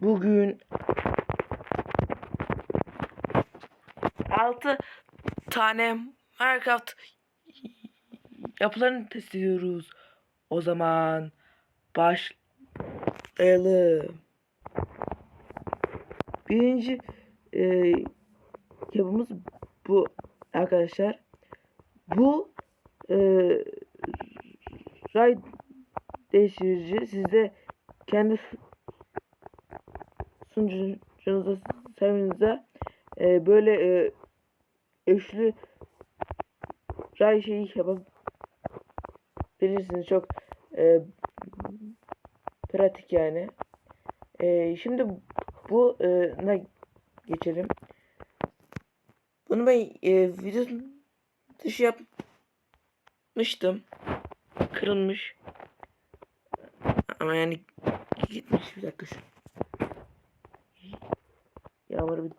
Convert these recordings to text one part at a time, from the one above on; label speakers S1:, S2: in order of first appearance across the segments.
S1: Bugün 6 tane Minecraft yapılarını test ediyoruz. O zaman başlayalım. Birinci e, yapımız bu arkadaşlar. Bu e, ray değiştirici sizde kendi sunucunuza serverinize e, böyle e, üçlü ray şeyi yapabilirsiniz. Çok e, pratik yani. E, şimdi bu e, ne geçelim. Bunu ben e, video dışı yapmıştım. Kırılmış. Ama yani gitmiş bir dakika şu. Yağmuru bir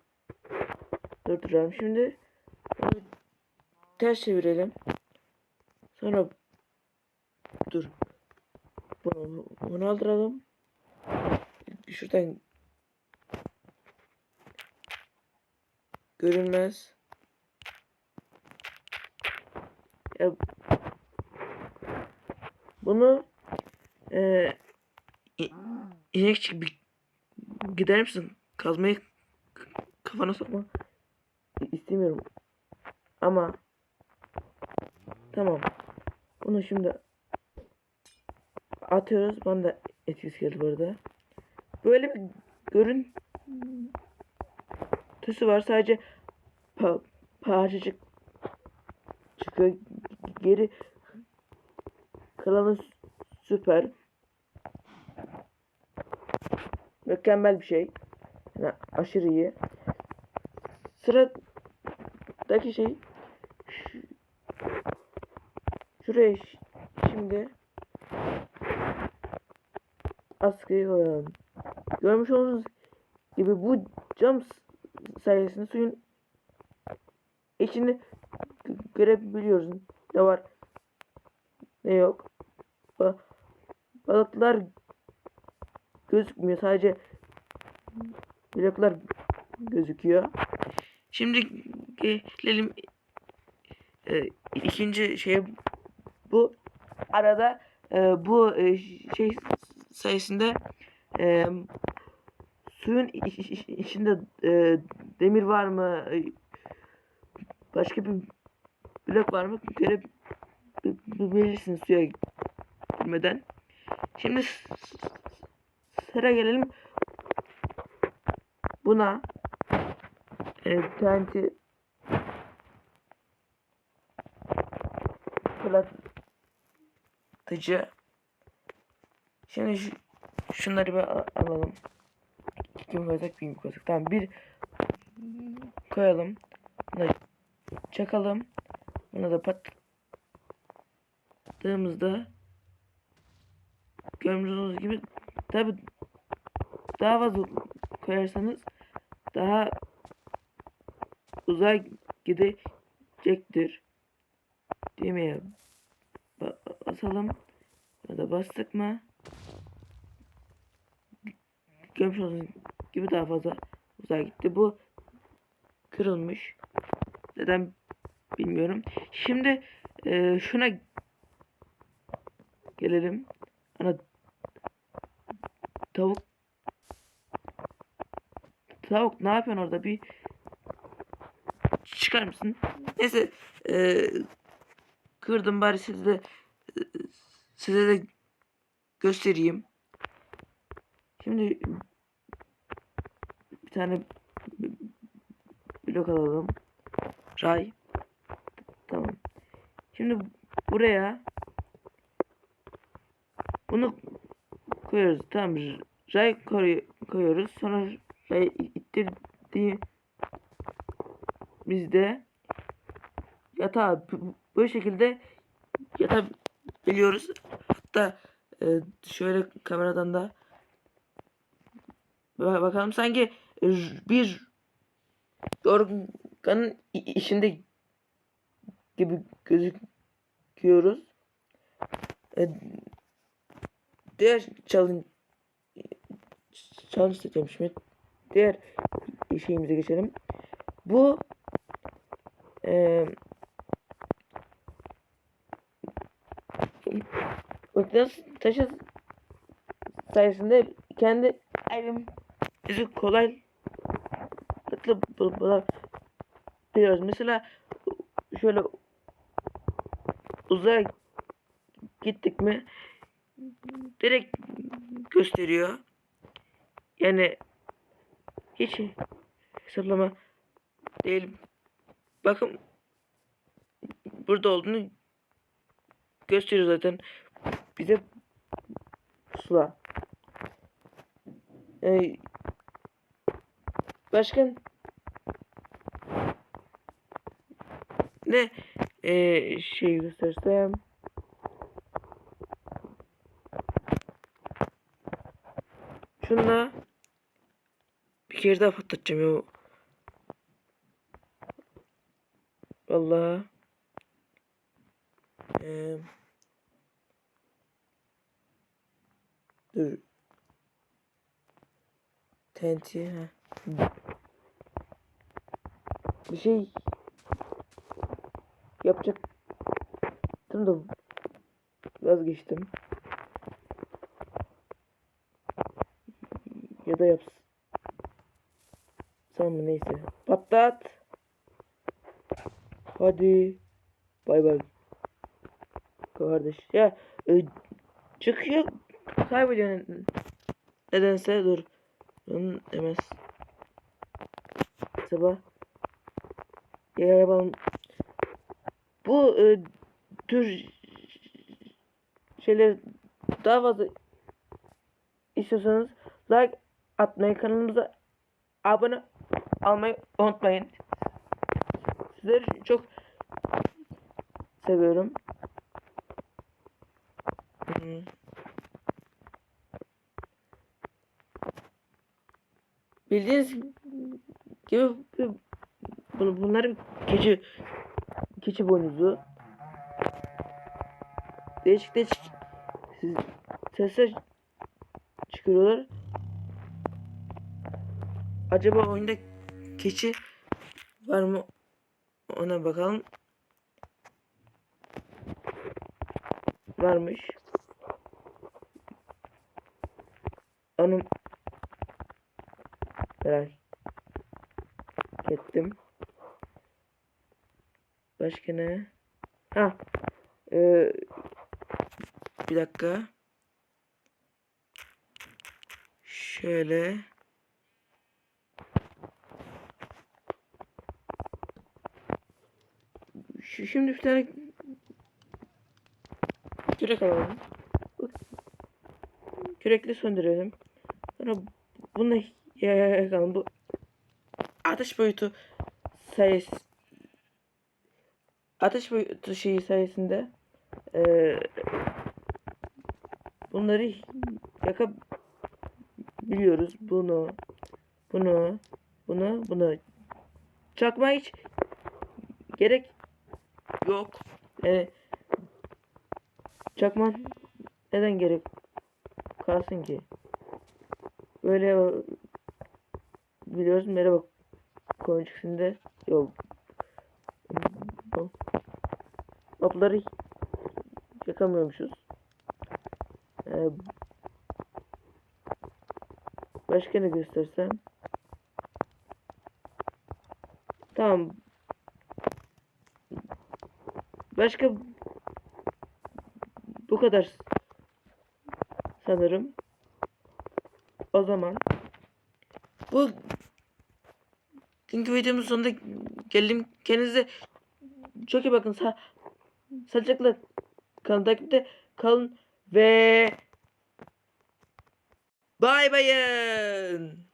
S1: durduralım. Şimdi bir ters çevirelim. Sonra dur. Bunu, bunu aldıralım. Şuradan görünmez. Ya bunu e, i- inekçik bir gider misin? Kazmayı kafana sokma. İstemiyorum. Ama tamam. Bunu şimdi atıyoruz. Bana da etkisi geldi bu arada. Böyle bir görüntüsü var. Sadece pa parçacık çıkıyor. Geri kalanı süper. Mükemmel bir şey. Yani aşırı iyi. Sıradaki şey şu- şuraya şimdi askıyı koyalım. Görmüş olduğunuz gibi bu cam sayesinde suyun içini gö- görebiliyoruz. Ne var ne yok. Ba balıklar gözükmüyor. Sadece bloklar gözüküyor. Şimdi gelelim e, ikinci şeye bu. Arada e, bu e, şey sayesinde e, suyun iç- iç- iç- içinde e, demir var mı? E, başka bir blok var mı? Görebilirsiniz suya girmeden. Şimdi sıra gelelim buna e, TNT fırlatıcı. Şimdi şu, şunları bir alalım. Kim koyacak bir koyacak tamam bir koyalım. Buna çakalım. Buna da patladığımızda görmüş gibi tabi daha fazla koyarsanız daha uzak gidecektir. Ba- basalım. Ya da bastık mı? Görmüş gibi daha fazla uzağa gitti. Bu kırılmış. Neden bilmiyorum. Şimdi e, şuna gelelim. Ana tavuk Tavuk ne yapıyorsun orada bir çıkar mısın? Neyse eee, kırdım bari size de eee, size de göstereyim. Şimdi bir tane blok alalım. Ray. Tamam. Şimdi buraya bunu koyuyoruz. Tamam. Ray koy- koyuyoruz. Sonra ray ittirdiğimizde yatağı bu- bu şekilde yatabiliyoruz. Hatta e, şöyle kameradan da ba- bakalım sanki r- bir organın içinde gibi gözüküyoruz. E, diğer challenge istiyorum şimdi. Diğer şeyimize geçelim. Bu eee Mıknatıs taşı sayesinde kendi evim bizi bul- bulabiliyoruz. Mesela şöyle uzaya gittik mi direkt gösteriyor. Yani hiç hesaplama değil. Bakın burada olduğunu gösteriyor zaten. Bize pusula. Ee, başkan ne ee, şey göstersem şunla bir kere daha patlatacağım ya. Vallahi ee, dur TNT ha. Bir şey yapacaktım da vazgeçtim. Ya da yapsam mı neyse. Patlat. Hadi. Bay bay. Kardeş. Ya e, çıkıyor. Kaybediyor. Nedense dur. Onun demez. Sabah. Ya yapalım. Bu e, tür şeyler daha fazla istiyorsanız like atmayı kanalımıza abone olmayı unutmayın. Sizleri çok seviyorum. Hmm. Bildiğiniz gibi bu- bunların keçi keçi boynuzu değişik değişik sesler çıkarıyorlar. Acaba oyunda keçi var mı? Ona bakalım. Varmış. Onu merak ettim. Başka ne? Ha. Ee, bir dakika. Şöyle. Şu, şimdi bir tane kürek alalım. Kürekle söndürelim. Sonra bunu yakalım. Bu ateş boyutu sayısı ateş boyutu şeyi sayesinde eee bunları yakabiliyoruz. Bunu, bunu, bunu, bunu. Çakma hiç gerek yok. Yani çakma neden gerek kalsın ki? Böyle biliyoruz. Merhaba koyuncu şimdi yok. Bu. Mapları yakamıyormuşuz. Ee, başka ne göstersem? Tamam. Başka bu kadar sanırım. O zaman bu günkü videomuz sonunda geldim. Kendinize çok iyi bakın. Sa sağlıcakla kalın. Takipte kalın ve bay bayın.